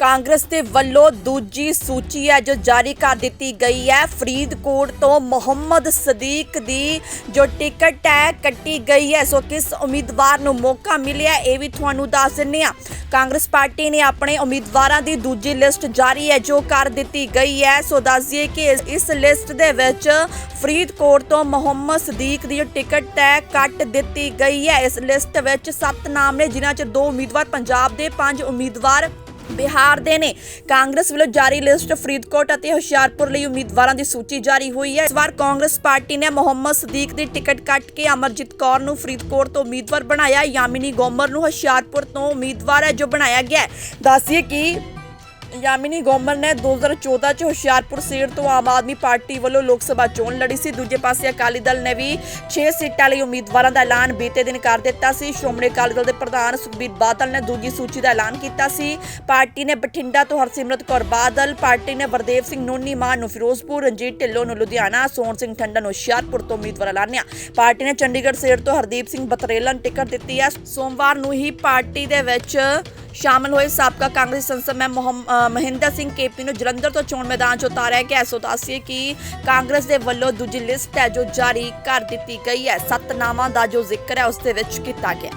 ਕਾਂਗਰਸ ਦੇ ਵੱਲੋਂ ਦੂਜੀ ਸੂਚੀ ਹੈ ਜੋ ਜਾਰੀ ਕਰ ਦਿੱਤੀ ਗਈ ਹੈ। ਫਰੀਦਕੋਟ ਤੋਂ ਮੁਹੰਮਦ ਸਦੀਕ ਦੀ ਜੋ ਟਿਕਟ ਹੈ, ਕੱਟੀ ਗਈ ਹੈ। ਸੋ ਕਿਸ ਉਮੀਦਵਾਰ ਨੂੰ ਮੌਕਾ ਮਿਲਿਆ ਇਹ ਵੀ ਤੁਹਾਨੂੰ ਦੱਸ ਦਿੰਨੇ ਆ ਕਾਂਗਰਸ ਪਾਰਟੀ ਨੇ ਆਪਣੇ ਉਮੀਦਵਾਰਾਂ ਦੀ ਦੂਜੀ ਲਿਸਟ ਜਾਰੀ ਹੈ, ਜੋ ਕਰ ਦਿੱਤੀ ਗਈ ਹੈ। ਸੋ ਦੱਸ ਦਈਏ ਕਿ ਇਸ- ਇਸ ਲਿਸਟ ਦੇ ਵਿੱਚ ਫਰੀਦਕੋਟ ਤੋਂ ਮੁਹੰਮਦ ਸਦੀਕ ਦੀ ਜੋ ਟਿਕਟ ਹੈ, ਕੱਟ ਦਿੱਤੀ ਗਈ ਹੈ। ਇਸ ਲਿਸਟ ਵਿੱਚ ਸੱਤ ਨਾਮ ਨੇ, ਜਿਨ੍ਹਾਂ 'ਚ ਦੋ ਉਮੀਦਵਾਰ, ਪੰਜਾਬ ਦੇ ਪੰਜ ਉਮੀਦਵਾਰ ਬਿਹਾਰ ਦੇ ਨੇ। ਕਾਂਗਰਸ ਵੱਲੋਂ ਜਾਰੀ ਲਿਸਟ ਫਰੀਦਕੋਟ ਅਤੇ ਹੁਸ਼ਿਆਰਪੁਰ ਲਈ ਉਮੀਦਵਾਰਾਂ ਦੀ ਸੂਚੀ ਜਾਰੀ ਹੋਈ ਹੈ। ਇਸ ਵਾਰ ਕਾਂਗਰਸ ਪਾਰਟੀ ਨੇ ਮੁਹੰਮਦ ਸਦੀਕ ਦੀ ਟਿਕਟ ਕੱਟ ਕੇ ਅਮਰਜੀਤ ਕੌਰ ਨੂੰ ਫਰੀਦਕੋਟ ਤੋਂ ਉਮੀਦਵਾਰ ਬਣਾਇਆ। ਯਾਮਿਨੀ ਗੋਮਰ ਨੂੰ ਹੁਸ਼ਿਆਰਪੁਰ ਤੋਂ ਉਮੀਦਵਾਰ ਹੈ ਜੋ ਬਣਾਇਆ ਗਿਆ ਹੈ। ਕਿ ਯਾਮਿਨੀ ਗੋਮਰ ਨੇ 2014 ਚ ਹੁਸ਼ਿਆਰਪੁਰ ਸੀਟ ਤੋਂ ਆਮ ਆਦਮੀ ਪਾਰਟੀ ਵੱਲੋਂ ਲੋਕ ਸਭਾ ਚੋਣ ਲੜੀ ਸੀ। ਦੂਜੇ ਪਾਸੇ ਅਕਾਲੀ ਦਲ ਨੇ ਵੀ 6 ਸੀਟਾਂ ਲਈ ਉਮੀਦਵਾਰਾਂ ਦਾ ਐਲਾਨ ਬੀਤੇ ਦਿਨ ਕਰ ਦਿੱਤਾ ਸੀ। ਸ਼੍ਰੋਮਣੀ ਅਕਾਲੀ ਦਲ ਦੇ ਪ੍ਰਧਾਨ ਸੁਖਬੀਰ ਬਾਦਲ ਨੇ ਦੂਜੀ ਸੂਚੀ ਦਾ ਐਲਾਨ ਕੀਤਾ ਸੀ। ਪਾਰਟੀ ਨੇ ਬਠਿੰਡਾ ਤੋਂ ਹਰਸਿਮਰਤ ਕੌਰ ਬਾਦਲ, ਪਾਰਟੀ ਨੇ ਵਰਦੇਵ ਸਿੰਘ ਨੂਨੀ, ਮਾਨ ਨੂੰ ਫਿਰੋਜ਼ਪੁਰ, ਰਣਜੀਤ ਢਿੱਲੋਂ ਨੂੰ ਲੁਧਿਆਣਾ, ਸੋਹਣ ਸਿੰਘ ਠੰਡਾ ਨੂੰ ਹੁਸ਼ਿਆਰਪੁਰ ਤੋਂ ਉਮੀਦਵਾਰ ਐਲਾਨਿਆ। ਪਾਰਟੀ ਨੇ ਚੰਡੀਗੜ੍ਹ ਸੀਟ ਤੋਂ ਹਰਦੀਪ ਸਿੰਘ ਬਤਰੇਲਾ ਨੂੰ ਟਿਕਟ ਦਿੱਤੀ ਹੈ। ਸੋਮਵਾਰ ਨੂੰ ਹੀ ਪਾਰਟੀ ਦੇ ਵਿੱਚ ਸ਼ਾਮਲ ਹੋਏ ਸਾਬਕਾ ਕਾਂਗਰਸੀ ਸੰਸਦ ਮੈਂ ਮਹਿੰਦਰ ਸਿੰਘ ਕੇਪੀ ਨੂੰ ਜਲੰਧਰ ਤੋਂ ਚੋਣ ਮੈਦਾਨ 'ਚ ਉਤਾਰਿਆ ਗਿਆ। ਸੋ ਦੱਸੀਏ ਕਿ ਕਾਂਗਰਸ ਦੇ ਵੱਲੋਂ ਦੂਜੀ ਲਿਸਟ ਹੈ ਜੋ ਜਾਰੀ ਕਰ ਦਿੱਤੀ ਗਈ ਹੈ। ਸੱਤ ਨਾਵਾਂ ਦਾ ਜੋ ਜ਼ਿਕਰ ਹੈ, ਉਸ ਦੇ ਵਿੱਚ ਕੀਤਾ ਗਿਆ।